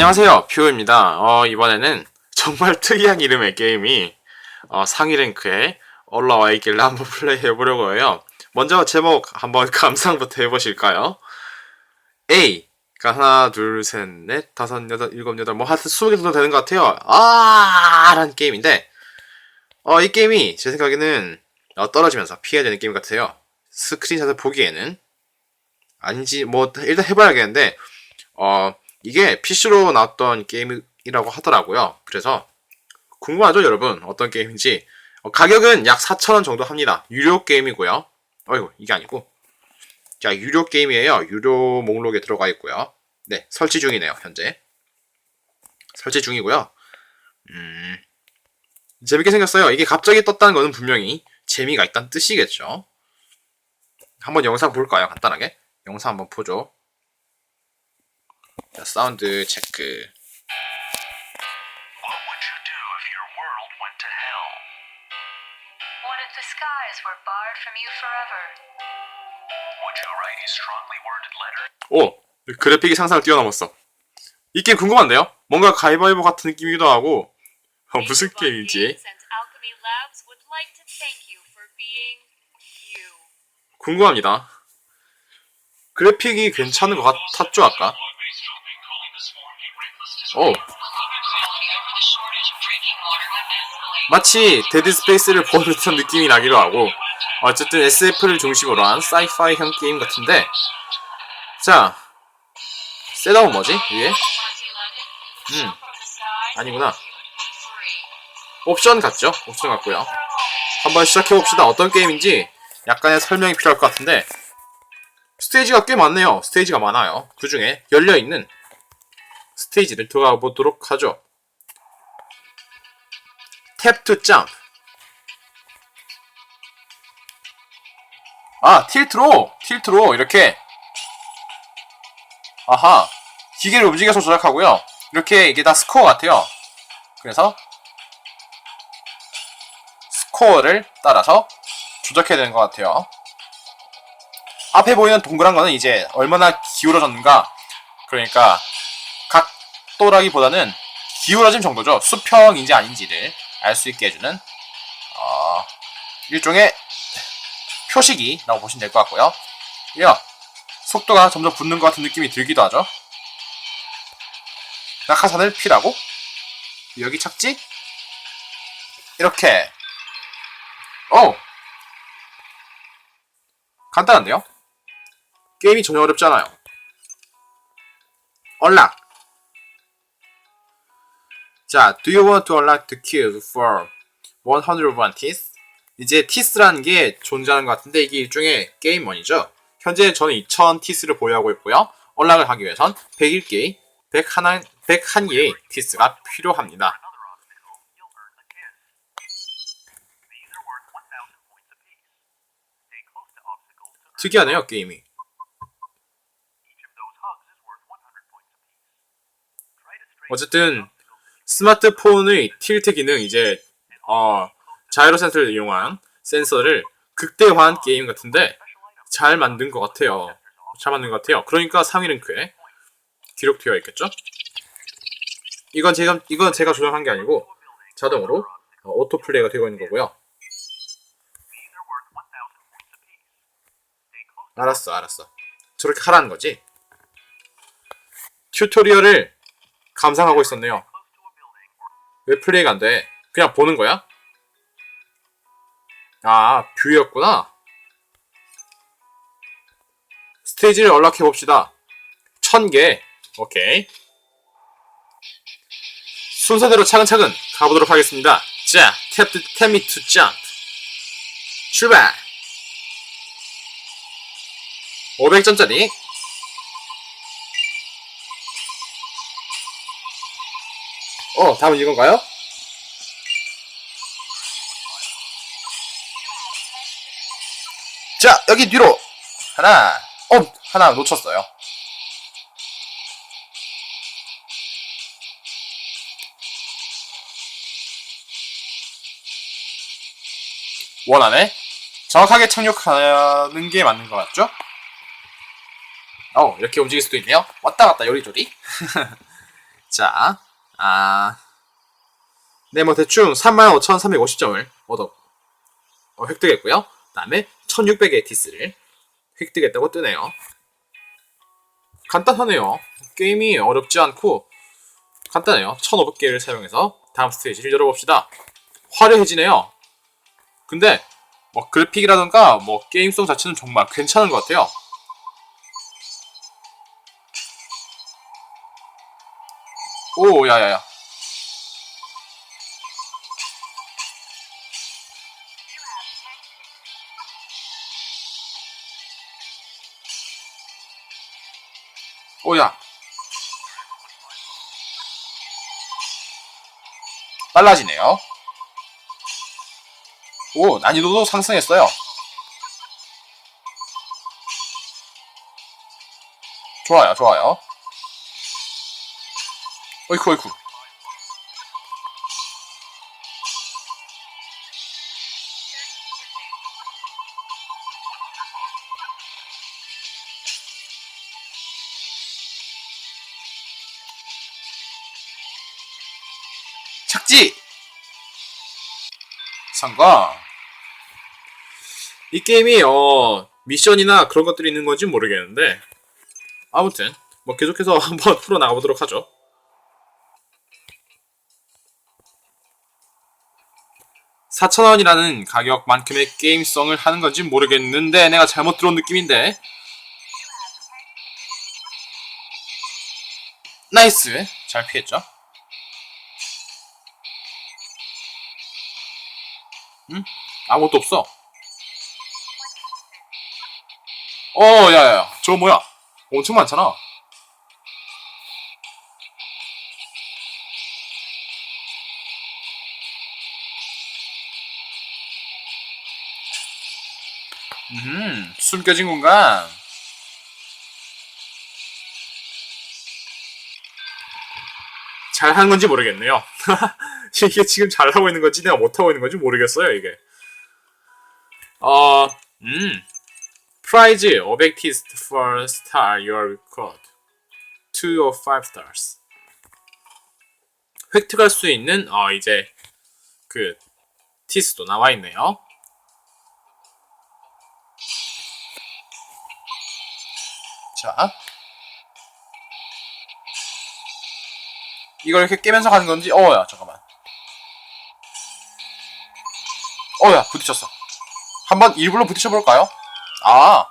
안녕하세요, 퓨입니다. 어, 이번에는 정말 특이한 이름의 게임이 어, 상위 랭크에 올라와 있길래 한번 플레이 해보려고 해요. 먼저 제목 한번 감상부터 해보실까요? A. 가 하나, 둘, 셋, 넷, 다섯, 여덟, 일곱, 여덟, 뭐 하여튼 20개 정도 되는 것 같아요. 아! 라는 게임인데, 어, 이 게임이 제 생각에는 어, 떨어지면서 피해야 되는 게임 같아요. 스크린샷을 보기에는. 아닌지, 뭐, 일단 해봐야겠는데, 어, 이게 PC로 나왔던 게임이라고 하더라고요. 그래서 궁금하죠, 여러분? 어떤 게임인지. 어, 가격은 약 4,000원 정도 합니다. 유료 게임이고요. 어이구, 이게 아니고. 자, 유료 게임이에요. 유료 목록에 들어가 있고요. 네, 설치 중이네요, 현재. 설치 중이고요. 음, 재밌게 생겼어요. 이게 갑자기 떴다는 거는 분명히 재미가 있다는 뜻이겠죠. 한번 영상 볼까요? 간단하게. 영상 한번 보죠. 자, 사운드 체크. What would you do if your world went to hell? What if the skies were barred from you forever? Would you write a strongly worded letter? 오! 그래픽이 상상을 뛰어넘었어. 이 게임 궁금한데요? 뭔가 가위바위보 같은 느낌이기도 하고 어, 무슨 게임이지? and Alchemy Labs would like to thank you for being you. 궁금합니다. 그래픽이 괜찮은 것 같았죠 아까? 오! 마치 데드 스페이스를 본 듯한 느낌이 나기도 하고 어쨌든 SF를 중심으로 한 사이파이형 게임 같은데 자 셋업은 뭐지? 위에? 음 아니구나 옵션 같죠? 옵션 같고요 한번 시작해봅시다 어떤 게임인지 약간의 설명이 필요할 것 같은데 스테이지가 꽤 많네요 스테이지가 많아요 그 중에 열려있는 스테이지를 들어가 보도록 하죠. 탭 투 점프 아 틸트로 틸트로 이렇게. 아하 기계를 움직여서 조작하고요. 이렇게 이게 다 스코어 같아요. 그래서 스코어를 따라서 조작해야 되는 것 같아요. 앞에 보이는 동그란 거는 이제 얼마나 기울어졌는가. 그러니까 각도라기보다는 기울어진 정도죠. 수평인지 아닌지를 알 수 있게 해주는 어, 일종의 표식이라고 보시면 될 것 같고요. 야 속도가 점점 붙는 것 같은 느낌이 들기도 하죠. 낙하산을 피라고? 여기 착지? 이렇게. 오! 간단한데요? 게임이 전혀 어렵지 않아요. 언락 자, do you want to unlock the cube for 101 teeth? 이제 티스라는 게 존재하는 것 같은데 이게 일종의 게임원이죠. 현재 저는 2000 티스를 보유하고 있고요. 언락을 하기 위해선 101개의 101, 101개의 티스가 필요합니다. Another obstacle, you'll earn a kiss. These are worth 1,000 points apiece. Stay close to obstacles to earn. 특이하네요, 게임이. Each of those hugs is worth 100 points apiece. Try to straighten 어쨌든 스마트폰의 틸트 기능 이제 어, 자이로 센서를 이용한 센서를 극대화한 게임 같은데 잘 만든 것 같아요. 잘 만든 것 같아요. 그러니까 상위 랭크에 기록되어 있겠죠? 이건 제가 이건 제가 조정한 게 아니고 자동으로 어, 오토 플레이가 되고 있는 거고요. These are worth 1,000 points apiece. Stay close 알았어, 알았어. 저렇게 하라는 거지. 튜토리얼을 감상하고 있었네요. 왜 플레이가 안 돼? 그냥 보는 거야? 아, 뷰였구나. 스테이지를 연락해 봅시다. 천 개. 오케이. 순서대로 차근차근 가보도록 하겠습니다. 자, 탭, 탭미 투 점프. 출발! 500점짜리. 어, 다음은 이건가요? 자, 여기 뒤로. 하나. 어, 하나 놓쳤어요. 원 안에 정확하게 착륙하는 게 맞는 것 같죠? 어, 이렇게 움직일 수도 있네요. 왔다 갔다 요리조리. 자, 아, 네, 뭐 대충 35,350점을 얻어 어, 획득했고요. 그다음에 1,600의 디스를 획득했다고 뜨네요. 간단하네요. 게임이 어렵지 않고 간단해요. 1,500개를 사용해서 다음 스테이지를 열어봅시다. 화려해지네요. 근데 뭐 그래픽이라던가 뭐 게임성 자체는 정말 괜찮은 것 같아요. 오, 야야야. 오 야. 빨라지네요. 오, 난이도도 상승했어요. 좋아요, 좋아요. 어이쿠, 어이쿠. 착지! 성공! 이 게임이, 어, 미션이나 그런 것들이 있는 건지 모르겠는데, 아무튼, 뭐 계속해서 한번 풀어 나가보도록 하죠. 4,000원이라는 가격만큼의 게임성을 하는 건지 모르겠는데, 내가 잘못 들어온 느낌인데. 나이스! 잘 피했죠? 응? 아무것도 없어. 어, 야야야. 저거 뭐야? 엄청 많잖아. 음, 숨겨진 공간. 잘 하는 건지 모르겠네요. 이게 지금 잘 하고 있는 건지 내가 못 하고 있는 건지 모르겠어요, 이게. 어, 음. Prize objectives for star your code. 2 or 5 stars. 획득할 수 있는, 어, 이제, 그, 티스도 나와 있네요. 자. 이걸 이렇게 깨면서 가는 건지, 어, 야, 잠깐만. 어, 야, 부딪혔어. 한번 일부러 부딪혀볼까요? 아.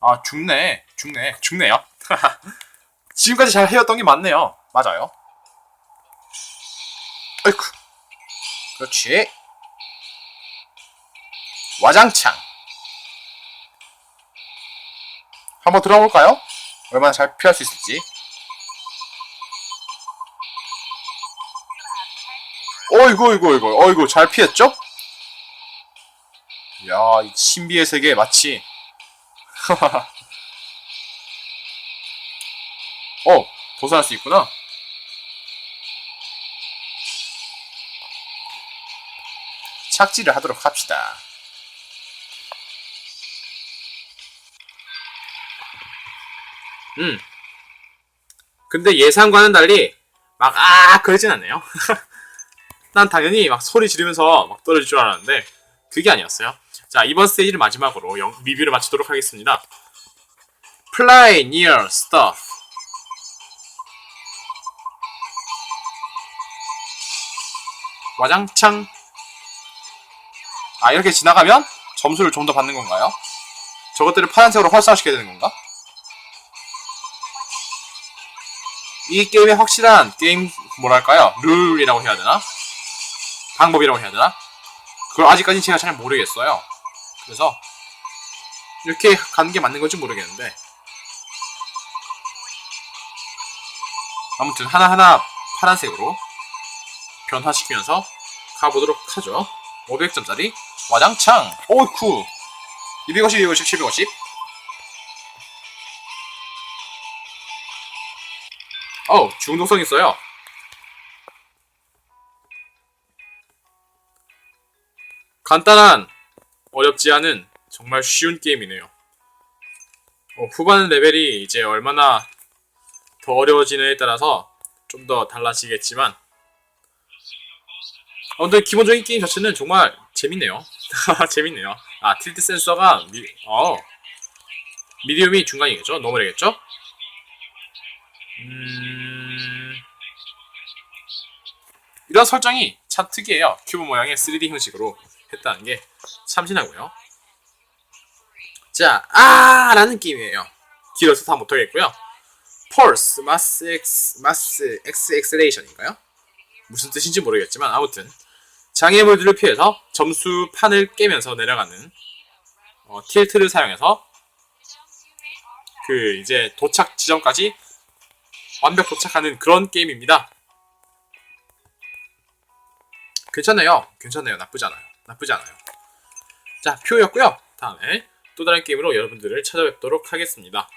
아, 죽네. 죽네. 죽네요. 지금까지 잘 해왔던 게 맞네요. 맞아요. 어이쿠. 그렇지. 와장창. 한번 들어볼까요? 얼마나 잘 피할 수 있을지. 어이구, 어이구, 어이구, 어이구, 잘 피했죠? 야, 이 신비의 세계 마치. 어, 벗어날 수 있구나. 착지를 하도록 합시다. 음. 근데 예상과는 달리 막 아 그러진 않네요. 난 당연히 막 소리 지르면서 막 떨어질 줄 알았는데 그게 아니었어요. 자 이번 스테이지를 마지막으로 영, 리뷰를 마치도록 하겠습니다. Fly near stuff. 와장창. 아 이렇게 지나가면 점수를 좀 더 받는 건가요? 저것들을 파란색으로 활성화시켜야 되는 건가? 이 게임의 확실한 게임 뭐랄까요? 룰이라고 해야 되나? 방법이라고 해야 되나? 그걸 아직까지 제가 잘 모르겠어요. 그래서 이렇게 가는 게 맞는 건지 모르겠는데. 아무튼 하나하나 파란색으로 변화시키면서 가보도록 하죠. 500점짜리 와장창! 오이쿠 250, 250, 750 어우 중독성 있어요 간단한 어렵지 않은 정말 쉬운 게임이네요 어, 후반 레벨이 이제 얼마나 더 어려워지느냐에 따라서 좀 더 달라지겠지만 어, 근데 기본적인 게임 자체는 정말 재밌네요. 재밌네요. 아, 틸트 센서가 미, 어, 미디움이 중간이겠죠? 너머래겠죠? 음, 이런 설정이 참 특이해요. 큐브 모양의 3D 형식으로 했다는 게 참 신하고요. 자, 아! 라는 게임이에요. 길어서 다 못하겠고요. 펄스, 마스 엑스, 마스 엑스 엑셀레이션인가요? 무슨 뜻인지 모르겠지만 아무튼 장애물들을 피해서 점수 판을 깨면서 내려가는 어, 틸트를 사용해서 그 이제 도착 지점까지 완벽 도착하는 그런 게임입니다. 괜찮아요. 괜찮아요. 나쁘지 않아요. 나쁘지 않아요. 자, 표였고요. 다음에 또 다른 게임으로 여러분들을 찾아뵙도록 하겠습니다.